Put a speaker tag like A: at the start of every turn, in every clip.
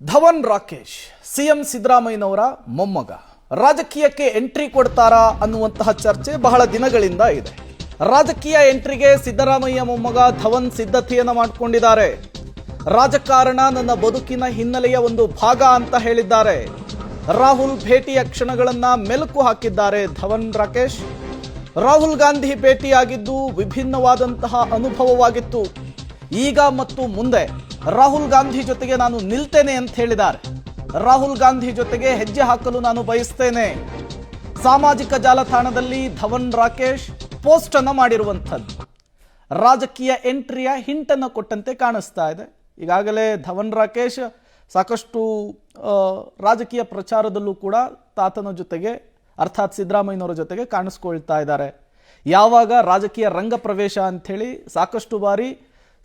A: Dhawan Rakesh, CM ಸಿದ್ದರಾಮಯ್ಯನವರ ಮೊಮ್ಮಗ. ರಾಜಕೀಯಕ್ಕೆ ಎಂಟ್ರಿ ಕೊಡ್ತಾರಾ ಅನ್ನುವಂತಹ ಚರ್ಚೆ ಬಹಳ ದಿನಗಳಿಂದ ಇದೆ. ರಾಜಕೀಯ ಎಂಟ್ರಿಗೆ ಸಿದ್ದರಾಮಯ್ಯ ಮೊಮ್ಮಗ ಧವನ್ ಸಿದ್ಧತೆಯನ್ನು ಮಾಡಿಕೊಂಡಿದ್ದಾರೆ. ರಾಜಕಾರಣ ನನ್ನ ಬದುಕಿನ ಹಿನ್ನೆಲೆಯ ಒಂದು ಭಾಗ ಅಂತ ಹೇಳಿದ್ದಾರೆ. ರಾಹುಲ್ ಭೇಟಿಯ ಕ್ಷಣಗಳನ್ನ ಮೆಲುಕು ಹಾಕಿದ್ದಾರೆ ಧವನ್ ರಾಕೇಶ್. ರಾಹುಲ್ ಗಾಂಧಿ ಭೇಟಿಯಾಗಿದ್ದು ವಿಭಿನ್ನವಾದಂತಹ ಅನುಭವವಾಗಿತ್ತು. ಈಗ ಮತ್ತು ಮುಂದೆ ರಾಹುಲ್ ಗಾಂಧಿ ಜೊತೆಗೆ ನಾನು ನಿಲ್ತೇನೆ ಅಂತ ಹೇಳಿದ್ದಾರೆ. ರಾಹುಲ್ ಗಾಂಧಿ ಜೊತೆಗೆ ಹೆಜ್ಜೆ ಹಾಕಲು ನಾನು ಬಯಸ್ತೇನೆ. ಸಾಮಾಜಿಕ ಜಾಲತಾಣದಲ್ಲಿ ಧವನ್ ರಾಕೇಶ್ ಪೋಸ್ಟ್ ಅನ್ನು ಮಾಡಿರುವಂಥದ್ದು. ರಾಜಕೀಯ ಎಂಟ್ರಿಯ ಹಿಂಟನ್ನು ಕೊಟ್ಟಂತೆ ಕಾಣಿಸ್ತಾ ಇದೆ. ಈಗಾಗಲೇ ಧವನ್ ರಾಕೇಶ್ ಸಾಕಷ್ಟು ರಾಜಕೀಯ ಪ್ರಚಾರದಲ್ಲೂ ಕೂಡ ತಾತನ ಜೊತೆಗೆ, ಅರ್ಥಾತ್ ಸಿದ್ದರಾಮಯ್ಯನವರ ಜೊತೆಗೆ ಕಾಣಿಸ್ಕೊಳ್ತಾ ಇದ್ದಾರೆ. ಯಾವಾಗ ರಾಜಕೀಯ ರಂಗ ಪ್ರವೇಶ ಅಂಥೇಳಿ ಸಾಕಷ್ಟು ಬಾರಿ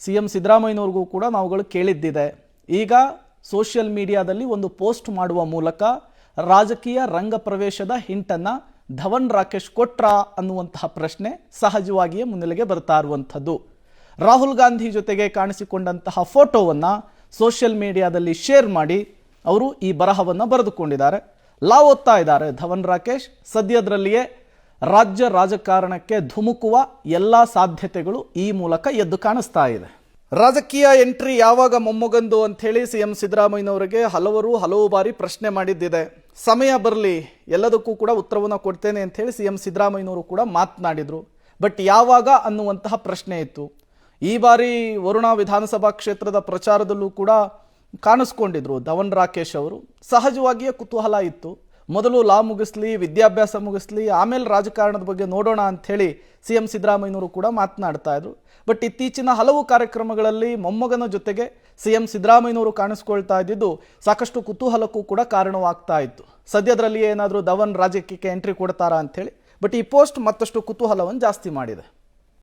A: ಸಿ ಎಂ ಸಿದ್ದರಾಮಯ್ಯನವ್ರಿಗೂ ಕೂಡ ನಾವುಗಳು ಕೇಳಿದ್ದಿದೆ. ಈಗ ಸೋಷಿಯಲ್ ಮೀಡಿಯಾದಲ್ಲಿ ಒಂದು ಪೋಸ್ಟ್ ಮಾಡುವ ಮೂಲಕ ರಾಜಕೀಯ ರಂಗ ಪ್ರವೇಶದ ಹಿಂಟನ್ನು ಧವನ್ ರಾಕೇಶ್ ಕೊಟ್ರಾ ಅನ್ನುವಂತಹ ಪ್ರಶ್ನೆ ಸಹಜವಾಗಿಯೇ ಮುನ್ನೆಲೆಗೆ ಬರ್ತಾ ಇರುವಂಥದ್ದು. ರಾಹುಲ್ ಗಾಂಧಿ ಜೊತೆಗೆ ಕಾಣಿಸಿಕೊಂಡಂತಹ ಫೋಟೋವನ್ನು ಸೋಷಿಯಲ್ ಮೀಡಿಯಾದಲ್ಲಿ ಶೇರ್ ಮಾಡಿ ಅವರು ಈ ಬರಹವನ್ನು ಬರೆದುಕೊಂಡಿದ್ದಾರೆ. ಲಾ ಓದ್ತಾ ಇದ್ದಾರೆ ಧವನ್ ರಾಕೇಶ್. ಸದ್ಯದರಲ್ಲಿಯೇ ರಾಜ್ಯ ರಾಜಕಾರಣಕ್ಕೆ ಧುಮುಕುವ ಎಲ್ಲ ಸಾಧ್ಯತೆಗಳು ಈ ಮೂಲಕ ಎದ್ದು ಕಾಣಿಸ್ತಾ ಇದೆ. ರಾಜಕೀಯ ಎಂಟ್ರಿ ಯಾವಾಗ ಮೊಮ್ಮಗಂದು ಅಂಥೇಳಿ ಸಿ ಎಂ ಸಿದ್ದರಾಮಯ್ಯನವರಿಗೆ ಹಲವರು ಹಲವು ಬಾರಿ ಪ್ರಶ್ನೆ ಮಾಡಿದ್ದಿದೆ. ಸಮಯ ಬರಲಿ, ಎಲ್ಲದಕ್ಕೂ ಕೂಡ ಉತ್ತರವನ್ನು ಕೊಡ್ತೇನೆ ಅಂಥೇಳಿ ಸಿ ಎಂ ಸಿದ್ದರಾಮಯ್ಯನವರು ಕೂಡ ಮಾತನಾಡಿದರು. ಬಟ್ ಯಾವಾಗ ಅನ್ನುವಂತಹ ಪ್ರಶ್ನೆ ಇತ್ತು. ಈ ಬಾರಿ ವರುಣ ವಿಧಾನಸಭಾ ಕ್ಷೇತ್ರದ ಪ್ರಚಾರದಲ್ಲೂ ಕೂಡ ಕಾಣಿಸ್ಕೊಂಡಿದ್ರು ಧವನ್ ರಾಕೇಶ್ ಅವರು. ಸಹಜವಾಗಿಯೇ ಕುತೂಹಲ ಇತ್ತು. ಮೊದಲು ಲಾ ಮುಗಿಸ್ಲಿ, ವಿದ್ಯಾಭ್ಯಾಸ ಮುಗಿಸ್ಲಿ, ಆಮೇಲೆ ರಾಜಕಾರಣದ ಬಗ್ಗೆ ನೋಡೋಣ ಅಂಥೇಳಿ ಸಿ ಎಂ ಸಿದ್ದರಾಮಯ್ಯನವರು ಕೂಡ ಮಾತನಾಡ್ತಾ ಇದ್ರು. ಬಟ್ ಇತ್ತೀಚಿನ ಹಲವು ಕಾರ್ಯಕ್ರಮಗಳಲ್ಲಿ ಮೊಮ್ಮಗನ ಜೊತೆಗೆ ಸಿ ಎಂ ಸಿದ್ದರಾಮಯ್ಯನವರು ಕಾಣಿಸ್ಕೊಳ್ತಾ ಇದ್ದಿದ್ದು ಸಾಕಷ್ಟು ಕುತೂಹಲಕ್ಕೂ ಕೂಡ ಕಾರಣವಾಗ್ತಾ ಇತ್ತು. ಸದ್ಯದರಲ್ಲಿ ಏನಾದರೂ ಧವನ್ ರಾಜಕೀಯಕ್ಕೆ ಎಂಟ್ರಿ ಕೊಡ್ತಾರಾ ಅಂಥೇಳಿ, ಬಟ್ ಈ ಪೋಸ್ಟ್ ಮತ್ತಷ್ಟು ಕುತೂಹಲವನ್ನು ಜಾಸ್ತಿ ಮಾಡಿದೆ.